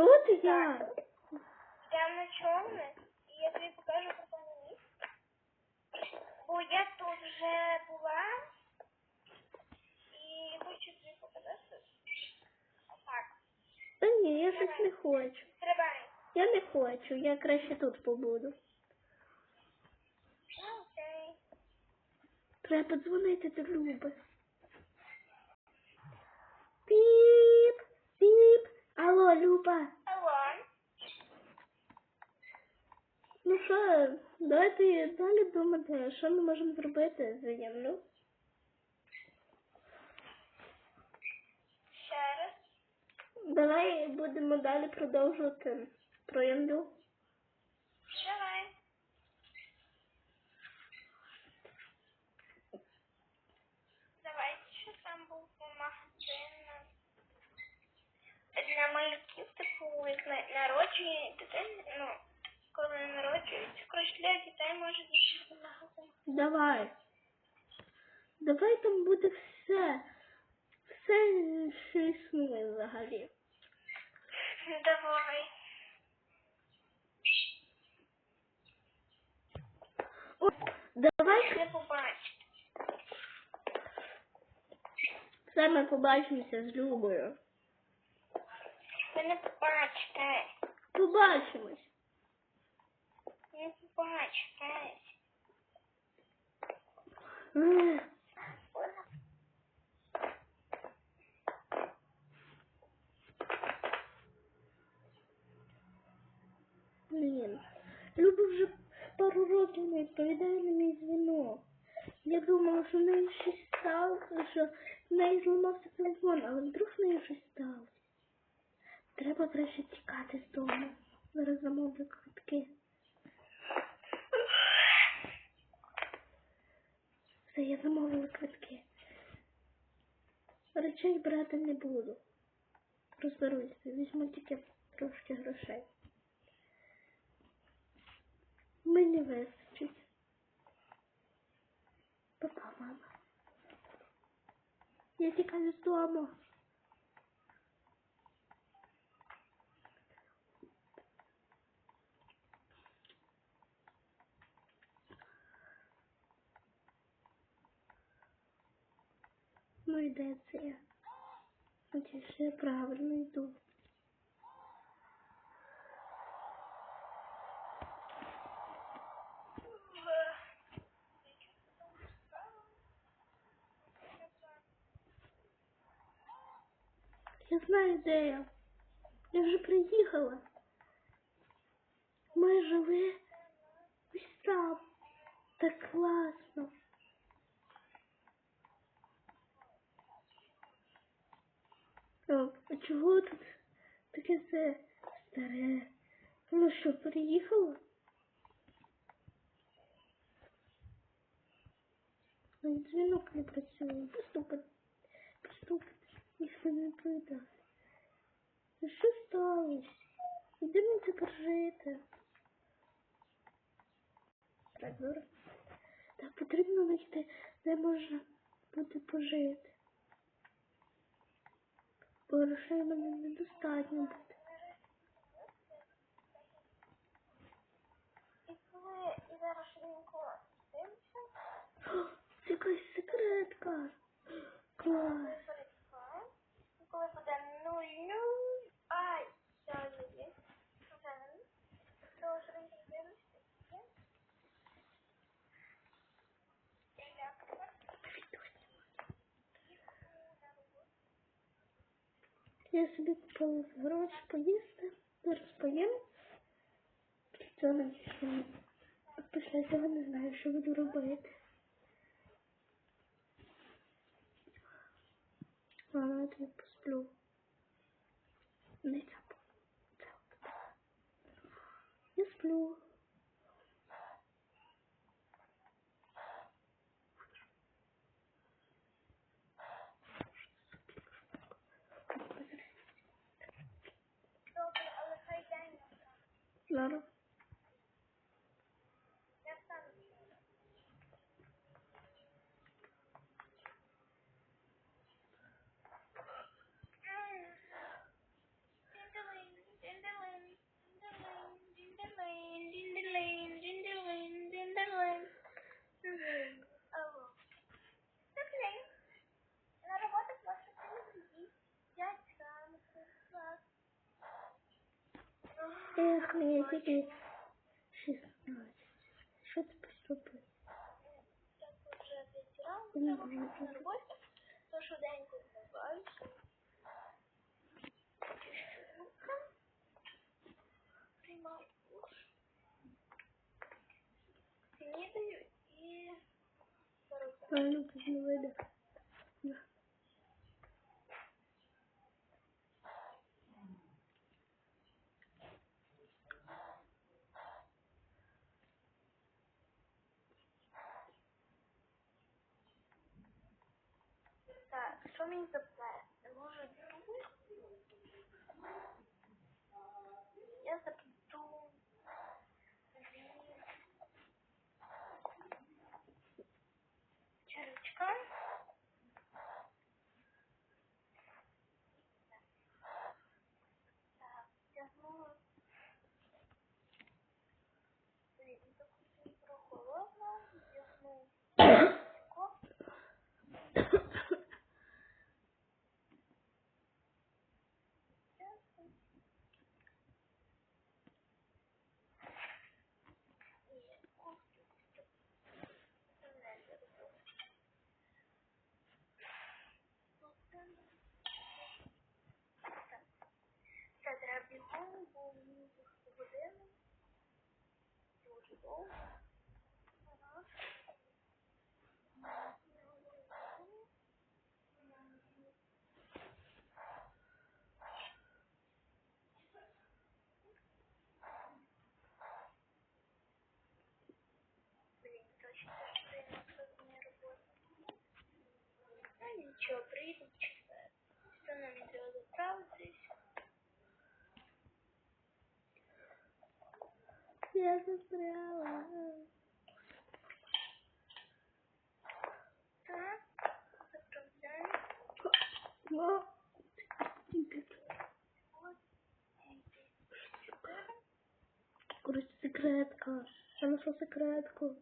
Ну от я. Прямо на і я тобі покажу прикольне місце. Бо я тут вже була і хочу тобі показати. Отак. Та ні, я щось не хочу. Стрибай. Я не хочу, я краще тут побуду. Ну, окей. Треба дзвонити до Люби. Алло, Алло. Ну що, давайте далі думати, що ми можемо зробити взаємно. Ще раз. Давай будемо далі продовжувати про Янлю. Давай. Давайте, що там був по магазину. Для малюків, типу, як на- народження ну, коли народжується, коротше, для дітей може бути магазин. Давай. Давай там буде все. Все, що існує взагалі. Давай. О, давай Не побачите. все ми побачимося з Любою. Ви не побачите. Побачимось. Не побачите. Ех, Блін. Люба вже пару років не відповідає на мій дзвінок. Я думала, що в неї щось сталося, що в неї зламався телефон, але вдруг в неї щось сталося. Треба краще тікати з дому. Зараз замовлю квитки. Все, я замовила квитки. Речей брати не буду. Розберуся, візьму тільки трошки грошей. Мені вистачить. Папа, мама. Я тікаю з дому. Ну і де це? Надіюсь, що я правильно йду. Я знаю, де я. Я вже приїхала. Ми жили ось там. Так класно. О, а чого тут таке все старе? Ну що, переїхала? Ой, Дзвінок не працює. Постукати. Постукати. Ніхто не відповідає. Ну що сталося? Де мені тепер жити? Так, добре. Так, потрібно знайти, де можна буде пожити. Грошей мене недостатньо буде. І коли і зараз швиденько дивимося, О, Це якась секретка. Клас. коли перейшла, і коли буде нуль-нуль, ай, все, є, один, то швиденько дивимося, є. І як? Я собі купила гроші поїсти. Зараз поїм. Після цього не знаю, що буду робити. Ладно, я тобі посплю. Не. Цяпу. Я сплю. Ладно. Я встану. М. Ти диви, ти Ех, мені тільки 16. Що ти приступив? Так Ну, треба ну, бути на роботі, то швиденько вмиваюся. Приймаю душ. Снідаю і Правильно, тут не вийде. Так, що мені заплести? Може, душ? Я заплету червячка. Так, тягну. Блін, так прохолодно. Тягну. ничего, приедем в четверг. Установим звезды правду. Я застряла. Так, заправляем. О, Вот. Четыре. Коротше, секретка. Я знайшла секретку.